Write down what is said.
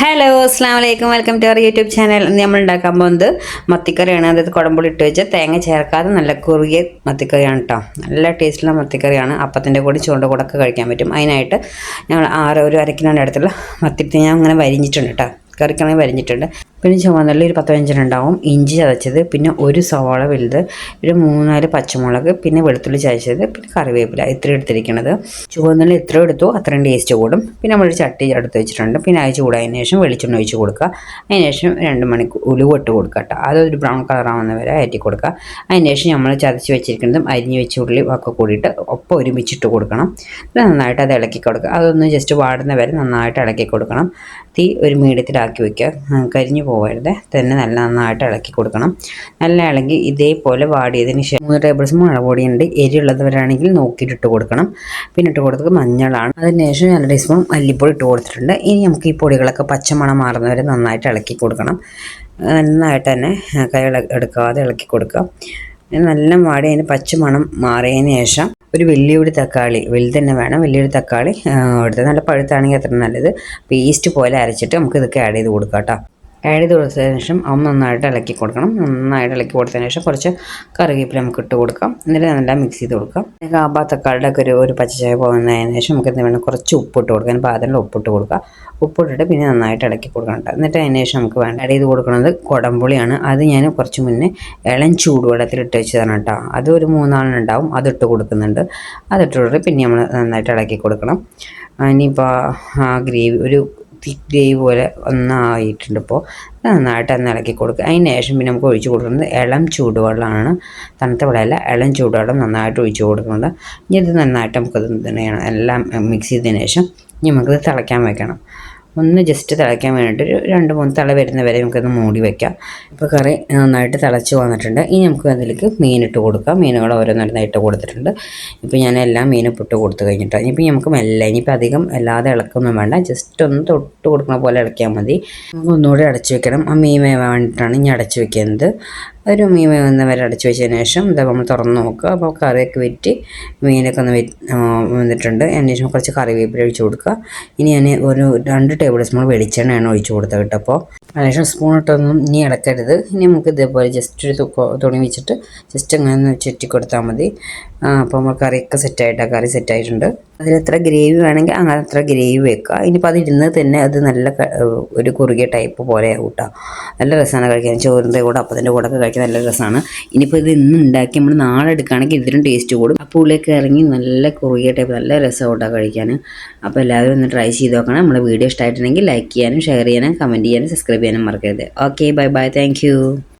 Hello അസ്സാം വലൈക്കും welcome to our YouTube channel നമ്മൾ ഉണ്ടാക്കാൻ പോകുന്നത് മത്തിക്കറിയാണ്. അതായത് കുടമ്പുളി ഇട്ട് വെച്ച് തേങ്ങ ചേർക്കാതെ നല്ല കുറുകിയ മത്തിക്കറിയാണ് കേട്ടോ നല്ല ടേസ്റ്റുള്ള മത്തിക്കറിയാണ്. അപ്പത്തിന്റെ കൂടി ചൂണ്ട കൂടെ ഒക്കെ കഴിക്കാൻ പറ്റും. അതിനായിട്ട് ഞങ്ങൾ ആറ് ഒരു അരക്കിലാണ് അടുത്തുള്ള മത്തി. ഞാൻ അങ്ങനെ വരിഞ്ഞിട്ടുണ്ട് കേട്ടോ കറിക്കണമെങ്കിൽ വരിഞ്ഞിട്ടുണ്ട്. പിന്നെ ചുവന്നുള്ളി ഒരു പത്ത് ഉണ്ടാവും ഇഞ്ചി ചതച്ചത് പിന്നെ ഒരു സവാള വലുത് ഒരു മൂന്നാൽ പച്ചമുളക് പിന്നെ വെളുത്തുള്ളി ചതച്ചത് പിന്നെ കറിവേപ്പില ഇത്ര എടുത്തിരിക്കണത്. ചുവന്നുള്ളി എത്ര എടുത്തു അത്രയും ടേസ്റ്റ് കൂടും. പിന്നെ നമ്മളൊരു ചട്ടി എടുത്ത് വെച്ചിട്ടുണ്ട്. പിന്നെ അത് ചൂടായതിനു ശേഷം വെളിച്ചെണ്ണ ഒഴിച്ച് കൊടുക്കുക. അതിന് ശേഷം രണ്ട് മണിക്കൂർ ഉലുവ ഇട്ട് കൊടുക്കുക കേട്ടോ. അതൊരു ബ്രൗൺ കളറാവുന്ന വരെ അയറ്റി കൊടുക്കുക. അതിന് ശേഷം നമ്മൾ ചതച്ച് വെച്ചിരിക്കുന്നതും അരിഞ്ഞ് വെച്ച് ഉള്ളി ഒക്കെ കൂടിയിട്ട് ഒപ്പം ഒരുമിച്ചിട്ട് കൊടുക്കണം. നന്നായിട്ട് അത് ഇളക്കി കൊടുക്കുക. അതൊന്ന് ജസ്റ്റ് വാടുന്ന വരെ നന്നായിട്ട് ഇളക്കി കൊടുക്കണം. തീ ഒരു മീഡിയത്തിലാക്കി വയ്ക്കുക കരിഞ്ഞു പോകരുത് തന്നെ നല്ല നന്നായിട്ട് ഇളക്കി കൊടുക്കണം. നല്ല ഇളകി ഇതേപോലെ വാടിയതിന് ശേഷം മൂന്ന് ടേബിൾ സ്പൂൺ മുളക് പൊടിയുണ്ട് എരിയുള്ളവരാണെങ്കിൽ നോക്കിയിട്ട് ഇട്ട് കൊടുക്കണം. പിന്നെ ഇട്ട് കൊടുത്തത് മഞ്ഞളാണ്. അതിന് ശേഷം രണ്ട് ടീസ്പൂൺ മല്ലിപ്പൊടി ഇട്ട് കൊടുത്തിട്ടുണ്ട്. ഇനി നമുക്ക് ഈ പൊടികളൊക്കെ പച്ചമണം മാറുന്നവരെ നന്നായിട്ട് ഇളക്കി കൊടുക്കണം. നന്നായിട്ട് തന്നെ കൈ എടുക്കാതെ ഇളക്കി കൊടുക്കുക. നല്ല വാടി അതിന് പച്ചമണം മാറിയതിന് ശേഷം ഒരു വലിയൊരു തക്കാളി വലുത് തന്നെ വേണം വലിയൊരു തക്കാളി എടുത്ത് നല്ല പഴുത്താണെങ്കിൽ അത്ര നല്ലത്. പേസ്റ്റ് പോലെ അരച്ചിട്ട് നമുക്ക് ഇതൊക്കെ ആഡ് ചെയ്ത് കൊടുക്കാം കേട്ടോ. ചെയ്ത് കൊടുത്തതിന് ശേഷം അവ നന്നായിട്ട് ഇളക്കി കൊടുക്കണം. നന്നായിട്ട് ഇളക്കി കൊടുത്തതിന് ശേഷം കുറച്ച് കറിവേപ്പില നമുക്ക് ഇട്ട് കൊടുക്കാം. എന്നിട്ട് നല്ല മിക്സ് ചെയ്ത് കൊടുക്കാം. കാബാ തക്കാളിയുടെ ഒക്കെ ഒരു ഒരു പച്ചച്ചായ പോകുന്നതിന് ശേഷം നമുക്ക് എന്ത് വേണം? കുറച്ച് ഉപ്പിട്ട് കൊടുക്കാം. പാത്രത്തിൽ ഉപ്പിട്ട് കൊടുക്കുക. ഉപ്പിട്ടിട്ട് പിന്നെ നന്നായിട്ട് ഇളക്കി കൊടുക്കണം എന്നിട്ട് അതിന് ശേഷം നമുക്ക് വേണ്ട ആഡ് ചെയ്ത് കൊടുക്കുന്നത് കുടംപുളിയാണ്. അത് ഞാൻ കുറച്ച് മുന്നേ ഇളം ചൂടുവെള്ളത്തിൽ ഇട്ട് വെച്ചതാണ് കേട്ടോ. അത് ഒരു മൂന്നാളിനുണ്ടാവും അതിട്ട് കൊടുക്കുന്നുണ്ട്. അതിട്ട് കൊടുത്തിട്ട് പിന്നെ നമ്മൾ നന്നായിട്ട് ഇളക്കി കൊടുക്കണം. ഇനിയിപ്പോൾ ഗ്രേവി ഒരു തിക്ക് ഗ്രേവി പോലെ ഒന്നായിട്ടുണ്ട് ഇപ്പോൾ നന്നായിട്ട് ഒന്ന് ഇളക്കി കൊടുക്കുക. അതിന് ശേഷം പിന്നെ നമുക്ക് ഒഴിച്ചു കൊടുക്കുന്നത് ഇളം ചൂടുവെള്ളമാണ്. തണുത്ത വെള്ളമല്ല ഇളം ചൂടുവെള്ളം നന്നായിട്ട് ഒഴിച്ചു കൊടുക്കുന്നത്. ഇനി ഇത് നന്നായിട്ട് നമുക്കത് എല്ലാം മിക്സ് ചെയ്തതിന് ശേഷം ഇനി നമുക്കത് തിളയ്ക്കാൻ വെക്കണം. ഒന്ന് ജസ്റ്റ് തിളയ്ക്കാൻ വേണ്ടിയിട്ട് ഒരു രണ്ട് മൂന്ന് തിള വരുന്ന വരെ നമുക്കൊന്ന് മൂടി വയ്ക്കാം ഇപ്പോൾ കറി നന്നായിട്ട് തിളച്ച് വന്നിട്ടുണ്ട്. ഇനി നമുക്ക് അതിലേക്ക് മീനിട്ട് കൊടുക്കാം. മീനുകൾ ഓരോന്നോരോന്നായിട്ട് കൊടുത്തിട്ടുണ്ട്. ഇപ്പോൾ ഞാൻ എല്ലാം മീനും ഇട്ട് കൊടുത്തു കഴിഞ്ഞിട്ട്. ഇനിയിപ്പോൾ നമുക്ക് മെല്ലെ ഇനിയിപ്പോൾ അധികം അല്ലാതെ ഇളക്കൊന്നും വേണ്ട. ജസ്റ്റ് ഒന്ന് തൊട്ട് കൊടുക്കുന്ന പോലെ ഇളക്കിയാൽ മതി. നമുക്ക് ഒന്നുകൂടി അടച്ചു വെക്കണം. ആ മീൻ വേണ്ടിയിട്ടാണ് ഇനി അടച്ചു വെക്കുന്നത്. ഒരു മീൻ വന്ന വരെ അടച്ചു വെച്ചതിന് ശേഷം ഇതാ നമ്മൾ തുറന്ന് നോക്കുക. അപ്പോൾ കറിയൊക്കെ വെറ്റി മീനൊക്കെ ഒന്ന് വന്നിട്ടുണ്ട്. അതിന് ശേഷം കുറച്ച് കറിവേപ്പില ഒഴിച്ച് കൊടുക്കുക. ഇനി ഞാൻ ഒരു രണ്ട് ടേബിൾ സ്പൂൺ വെളിച്ചെണ്ണയാണ് ഒഴിച്ച് കൊടുത്തത് കേട്ടോ അപ്പോൾ. അതിനുശേഷം സ്പൂൺ ഇട്ടൊന്നും ഇനി ഇളക്കരുത് ഇനി നമുക്ക് ഇതേപോലെ ജസ്റ്റ് ഒരു തുണി വെച്ചിട്ട് ജസ്റ്റ് അങ്ങനെ ഒന്ന് ചുറ്റി കൊടുത്താൽ മതി. അപ്പോൾ നമ്മൾ കറിയൊക്കെ സെറ്റായിട്ടാണ് കറി സെറ്റായിട്ടുണ്ട് അതിൽ എത്ര ഗ്രേവി വേണമെങ്കിൽ അങ്ങനെ അത്ര ഗ്രേവി വെക്കുക. ഇനിയിപ്പോൾ അതിരുന്ന് തന്നെ അത് നല്ല ഒരു കുറുകിയ ടൈപ്പ് പോലെ കൂട്ടാം. നല്ല രസമാണ് കഴിക്കാൻ. ചോറിന്റെ കൂടെ അപ്പത്തിന്റെ കൂടെ ഒക്കെ കഴിക്കാൻ നല്ല രസമാണ്. ഇനിയിപ്പോൾ ഇത് ഇന്ന് ഉണ്ടാക്കി നമ്മൾ നാളെ എടുക്കുകയാണെങ്കിൽ ഇതിനും ടേസ്റ്റ് കൂടും. അപ്പോൾ ഉള്ളിലേക്ക് ഇറങ്ങി നല്ല കുറുകിയ ടൈപ്പ് നല്ല രസമാണ് കഴിക്കാൻ അപ്പോൾ എല്ലാവരും ഒന്ന് ട്രൈ ചെയ്ത് നോക്കണം. നമ്മുടെ വീഡിയോ ഇഷ്ടമായിട്ടുണ്ടെങ്കിൽ ലൈക്ക് ചെയ്യാനും ഷെയർ ചെയ്യാനും കമന്റ് ചെയ്യാനും സബ്സ്ക്രൈബ് ചെയ്യാനും മറക്കരുത്. Okay bye bye thank